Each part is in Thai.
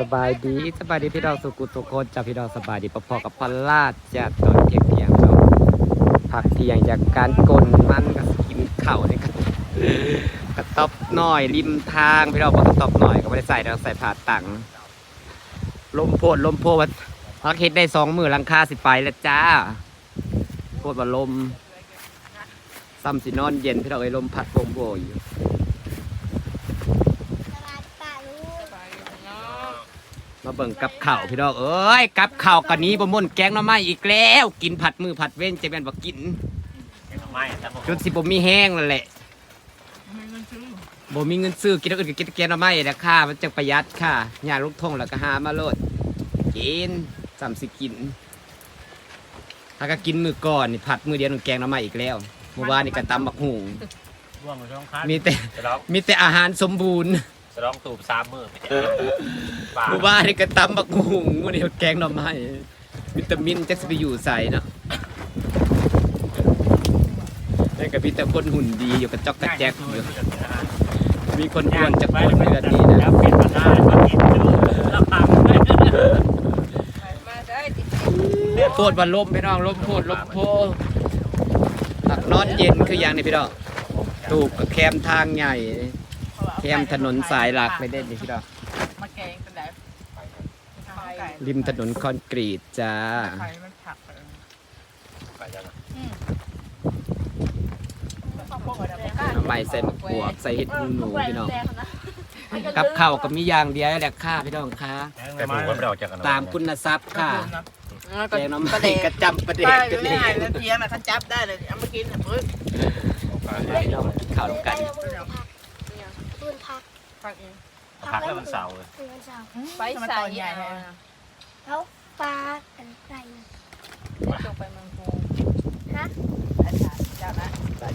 สบายดีสบายดีพี่น้องสุกุทุกคนจ้าพี่น้องสบายดีพอๆกับพอลลาดจะตอนเที่ยงเที่ยงๆเนาะพักเที่ยงจากการกลนมันกับกินเข้าวนี่กันกระต๊อบหน่อยริมทางพี่น้องบอกกระต๊อบหน่อยก็ไม่ได้ใส่เราใส่ผ่าตังลมโพดลมโพดพักเฮ็ดได้สองมือลังคาสิไปแล้วจ้าโพดว่าลมซ้ำสินอนเย็นพี่น้องไอ้ลมพัดโบงโบยอยู่ มา เบิ่งกับข่าวพี่น้องเอ้ยกับข่าวกันนี้บ่ม่นแกงหน้ำไม้อีกแล้ว กินผัดมือผัดเว้นจะเป็นบ่กินไม่แต่ผมจนสิบ่มีแห้งนั่นแหละบ่มีเงินซื้อกินแล้วอื่นก็กินแต่แกงหน้ำไม้นะค่ะมันจังประหยัดค่ะย่างลูกทงแล้วก็หามาโลดกินสามสิกิน ถ้าก็กินมือก่อนนี่ผัดมือเดียวนึงแกงหน้ำไม้อีกแล้วเมื่อวานนี่ก็ตำบักหุงร่วงมาช่องคันมีแต่จะร้องมีแต่อาหารสมบูรณ์ จะร้องตูบสามมือไม่ใช่ป่าเมื่อวานนี่ก็ตำบักหุงมื้อนี้ก็แกงหน่อไม้วิตามินจักสิไปอยู่ใส่เนาะแล้วก็มีแต่คนหุ่นดีอยู่กระจอกกระแจกอยู่มีคนอ้วนจะคนเดือนนี้นะแล้วเป็นมาได้ก็กินดูแล้วพังมาได้ดิโพดวันลมพี่น้องลมโพดลมโพดตักนอนเย็นคืออย่างนี้พี่น้องตูกกับแคมทางใหญ่ แคมถนนสายหลักไม่ได้เลยพี่น้องมาแกงเป็นไรไข่ริมถนนคอนกรีตจ้า ไข่มันผักไปไปยังข้าวโพดอะไรหน่อไม้ใส่มะกวกใส่เห็ดหูหนูพี่น้องกับข้าวก็มีอย่างเดียวแหละค่ะพี่น้องค่ะแต่ผมก็ไม่ได้ออกจากกันตามคุณทรัพย์ค่ะแกงน้ำประไม้เด็นกระจำประเด็ได้นเลกันยนี่แล้วเทียมอะท่านจับได้เลยเอามากินเฮ้ยพี่น้องกินข้าวร่วมกันตุนพัก ฟังเอง พักแล้วมันเสาร์เพื่อนสาวไปใส่ใหญ่ให้แล้วปลากันไก่จงไปเมืองกรุงฮะอาจารย์เจ้านะ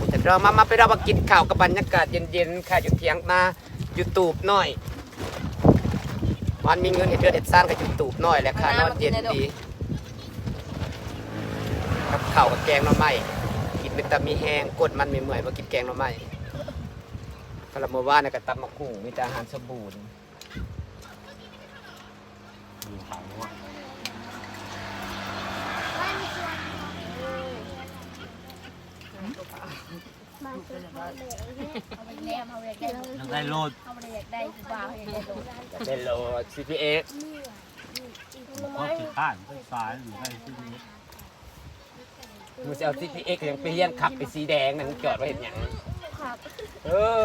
แต่เรามามาไปเรามากินข้าวกับบรรยากาศเย็นๆค่ะอยู่เทียงนายูทูบหน่อย มันมีเงินเห็ดเดือดเห็ดสร้างกับยูทูบหน่อยแหละค่ะนอนเย็นดีกับข้าวกับแกงหน่อไม้กินเป็นตามีแห้งกดมันไม่เมื่อยมากินแกงหน่อไม้ กระมว่าเนี่ยก็ตำมะกุ้งมีแต่อาหารสมบูรณ์อยาไปแนมเอาได้ยังได้โลดเอาไปอยากได้กูบ่าวอยากได้โลด CPX ก็ติดข้านไปซ้ายอยู่ได้ที่นี้มึงจะเอา CPX ยังไปเฮียนขับไปสีแดงนั่นจอดไว้เห็นหยังเออ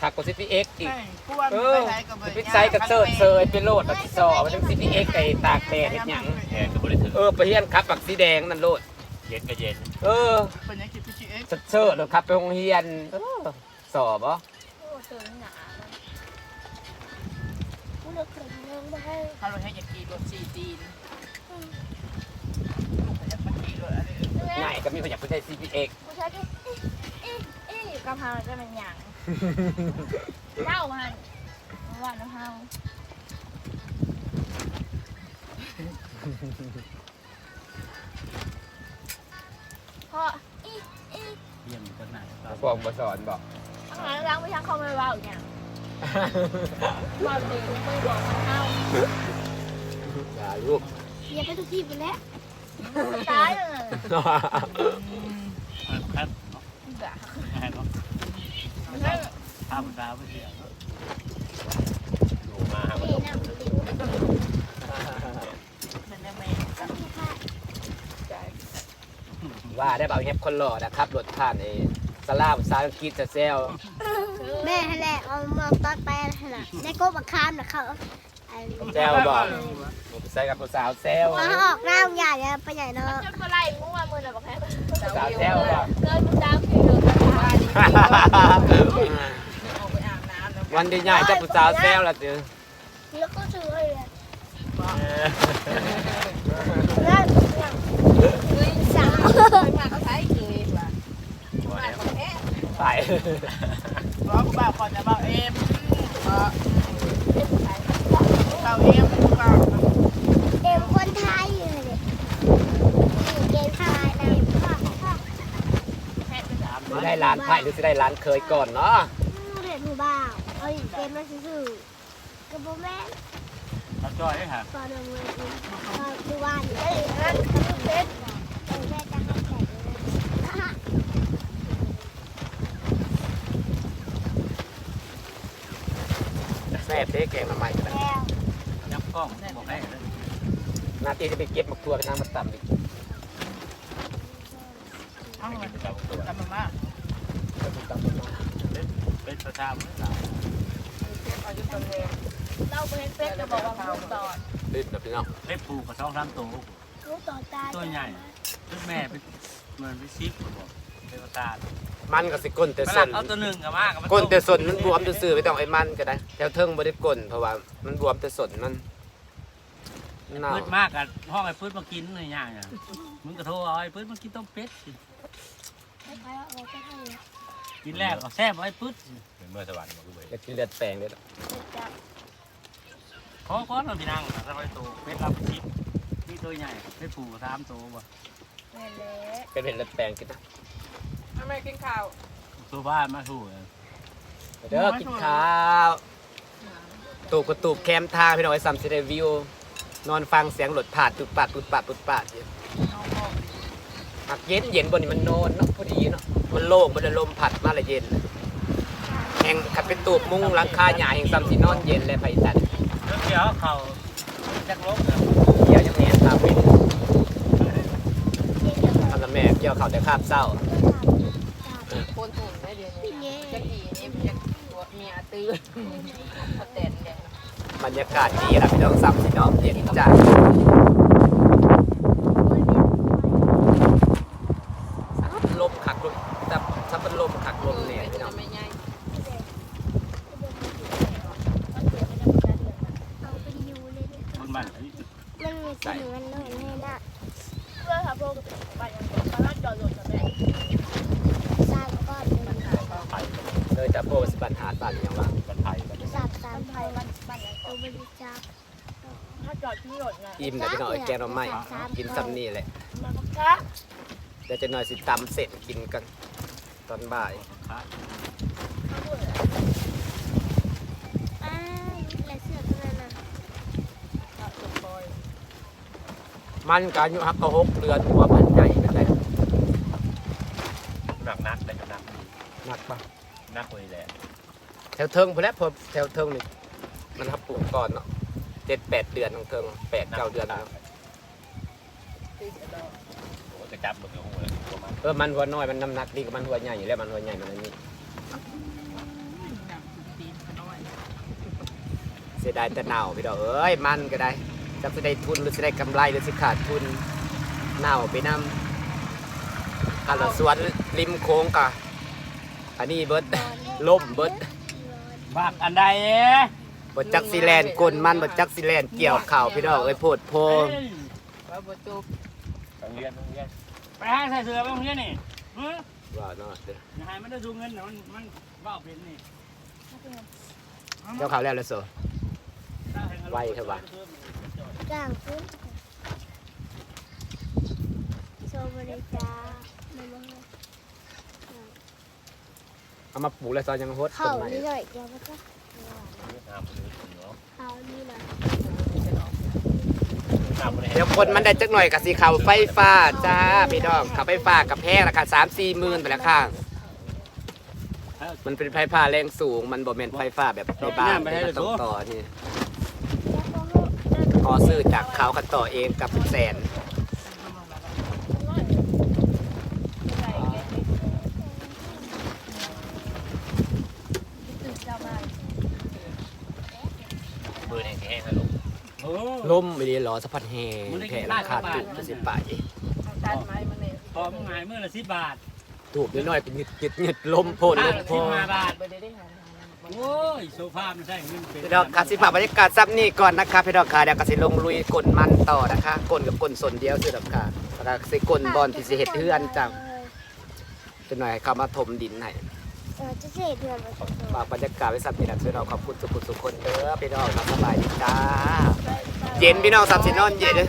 ขับกว่า CPX อีกกวนเอไปอไหนก็ไปไปใส่กระเซิร์เซยไปโลดบักซอไปทั้ง CPX ไอ้ตากแดดเห็นหยังแทนก็บริสุทธิ์เออไปเฮียนขับบักสีแดงนั่นโลด เย็นก็เย็นเออเป็นยังคิดพี่ชีเอ็กเซิร์เซอร์เลยขับไปโรงเรียนเออสอบเหรอโอ้ตัวหนากูเลิกเคยเลี้ยงไม่ให้ถ้าเราให้ยากีรถซีจีนลูกอยากมากีรถอะไรง่ายก็มีคนอยากไปใช้ CPX กูใช้ก็เอ๊ะเอ๊ะเอ๊ะ กะเพราจะเป็นหยังเล่าหันว่าแล้วเฮาพ่ออีอีเยี่ยมอยู่ตรงไหนบอกมาสอนบอกทางนั้นล้างไปทางเขาไม่ว่าอีกอย่างว่าเด็กไม่บอกมันเอาอย่าลูกอย่าไปทุกที่ไปแล้วตายเลยแค่เนาะแค่เนาะข้ามดาวไปเที่ยวอยู่มาครับนี่นะมันจะไม่ว่าได้เบาเฮ็บคนหล่อนะครับรถผ่านไอ้สลาภาษาอังกฤษจะแซวแม่แหละเอามาตอนไปขนาดในโก๊ะบักคามนะเขาไอ้แซวบอกผมใส่กับผู้สาวแซวว่าออกหน้าใหญ่ไปใหญ่เนาะจะมาไล่มั่วมือน่ะบอกแค่สาวแซวบอกเกินมึงดาวคือ เดินทางมาดิออกไปอาบน้ำแล้ววันดีใหญ่จะผู้สาวแซวละจือแล้วก็ซื้อเลยแล้วสาวมาเขาใช้คือว่าไปร้องบ่าวก่อนจะบ่าวเอ็มบ่าวเอ็มบ่าว เอ็มคนไทยเลยเกมไทยนะ สิได้ร้านไผ่หรือสิได้ร้านเคยก่อนเนาะเรียนหมู่บ้าเอ้ยเกมนั่นซื่อกระโบแม่ถ้าจอยฮะตอนเมื่อกี้ตอนที่ว่านี่เอ้ยนั่นคือเพชรเออแม่จะให้แขกเลยนะแซ่บเด้แกงมาใหม่กันแล้วยับกล้องบอกให้เลยนาทีจะไปเก็บหมักตัวกันน้ำมาต่ำอีกเอามาไปจับตัวจำมามา เป็นประชาชนเอาอยู่ตรงนี้เราเป็นเพชรจะบอกว่าพูดตอนลิ้นะพี่น้องเล็บปูกับสองสามตัวรู้ต่อตาตัวใหญ่ลูกแม่เป็นเหมือนพี่ซิปบอกเป็นประชามันก็สิก้นแต่ส้ลันเอาตัวหนึ่งกับมากกับก้นแต่ส้นมันบวมจะซื้อไม่ต้องไอ้มันก็ได้แถวเทิงบ่ได้ก้นเพราะว่ามันบวมแต่ส้นมันเพืชมากกับห้องไอ้พืชมากินอะไรอย่างเงี้ยมึงก็โทรเอาไอ้พืชมากินต้มเป็ดให้ใครเอาไปให้ กินแรกก็แซ่บไอ้พืชเป็นเมื่อสวรรค์มาคือเว้ยอยากกินเลือดแปลงเลยล่ะจะขอก้อนเราพี่นั่งสบายตัวเป็ดรับชิปนี่ตัวใหญ่เป็ดปูสามตัวบ่แม่เละเป็นเห็นเลือดแปลงกินนะทำไมกินข้าวตัวบ้านมาถูกเด้อกินข้าวตูบกระตูบแคมทางพี่น้องไอ้ซัมซิเดวิวนอนฟังเสียงหลดผาดตุดปาดตุดปาดตุดปาดอยู่หักเย็นเย็นบนนี้มันโนนเนาะพอดีเนาะ มันโล่งมันเลยลมพัดมาเลยเย็นแห่งขัดเป็นตูบมุ้งหลังคาหยาแห่งซัมซินอนเย็นเลยไผ่ตัดเดี๋ยวเขาจักรบเกี่ยวยังแหนตามเป็นทำละแม่เกี่ยวเขาแต่คาบเศร้าคนถุนได้เดือนนี้จะกี่นี่จะตัวเมียตื้อมาเต้นเนี่ยบรรยากาศดีนะพี่น้องซัมซินอนเย็นจัดลมขักลมแต่ถ้าเป็นลมขักลมเนี่ยพี่น้อง ไม่ง่าย เอาไปยูเลยเนี่ย คนบ้าน มันมีสีมันหน่อยแม่น่ะ เพื่อทำพวกไปยังบอกมาแล้วจอดรถกับแม่ สามก้อนเป็น ไทย เลยจะโบสบั นหาดบ้านอย่างว่าบันไทยบันสามสาบ้ามไทไทยยบ้านบ้านไหนตัวบริจาคถ้าจอดที่รถไงอิ่มแต่พี่หน้องไอ้แกเราไม่กินซ้ำนี่แหละมัก็กะเดี๋ยวจะหน่อยสิตำเสร็จกินกันตอนบ่ายมันการอยู่ฮักกระหกเรือนหัวมันใหญ่นั่นแหละหนักนักได้หนักหนักปะ นักเลยแหละแถวเทิงพอแล้วพอแถวเทิงนี่มันทับปลูกก่อนเนาะเจ็ดแปดเดือนของเทิงแปดเก้าเดือนแล้วตีเสร็จแล้วโอ้จะจับมันก็หูเลยประมาณเออมันหัวน้อยมันน้ำหนักดีกว่ามันหัวใหญ่อยู่แล้วมันหัวใหญ่มันอันนี้ตีน้อยเสียดายแต่เน่าพี่ดอกเอ้ยมันก็ได้จะสิได้ทุนหรือสิได้กำไรหรือสิขาดทุนเน่าไปนำคันละสวนริมโค้งกะ อันนี้เบิดล่มเบิดบักอันใดเอ๊ะบดจักซีแลนกลนมันบดจักซีแลนเกี่ยวข่าวพี่น้องเอ้ยโพดโพว่าบจูบโรงเรียนโรงเรียนไปหาใส่เสื้อไปโรงเรียนนี่ฮึว่าเนาะเด้ออย่าให้มันได้ดูเงินนะมันมันบ้าเป็นนี่เกี่ยวข่าวแล้วเลยโซไวเถอะวะกลางฟุ้งโซบริจาคมันมาให้ เอามาปลูกแล้วซอยยังโฮดต้เข้านไม้นี่หน่อยเดี๋ยวมันจะน้ำมันเลยเนาะเข้านี่หน่อยน้ำมันเดี๋ยวคนมันได้จักหน่อยกับสีขาวไฟฟ้าจ้าพี่น้องขับไฟฟ้ากับแพงราคาสามสี่หมื่นไปแล้วค่ะมันเป็นไฟฟ้าแรงสูงมันบ่แม่นไฟฟ้าแบบในบ้านที่มันต้องต่อนี่แล้วก็ให้พอซื้อจากเขากันต่อเองกับเป็นแสน ตื่นเช้ามา มือแห้งๆนะลูกโอ้ล่มไม่ดีหรอสะพัดแหงแค่ราคาถูกจะสิไปตัดไม้มาเนี่ยพอมึงหายเมื่อละสิบบาทถูกนิดหน่อยๆเป็นหยึดหยึดหยึดลมโพนลมโพสิบนห้าบาทไปได้ได้หาโอ้ยโซฟาไมันใช่เงินเป็นพี่ดอกกสิภาพบรรยากาศซับนี่ก่อนนะคะพี่ดอกค่ะเดี๋ยวกสิลงลุยกลนมันต่อนะคะกลนกับกลนส่วนเดียวสิดอกค่ะแล้วก็สิกลบอลที่สิเฮ็ดเฮือนจังจะหน่อยเข้ามาถมดินให้เออ จะเสร็จเดือนละสองฝากบรรยากาศไว้สับพี่น้องพี่น้องขอบคุณทุกคนทุกคนเด้อพี่น้องครับสบายดีจ้า เย็นพี่น้องสับสินอนเย็นเด้อ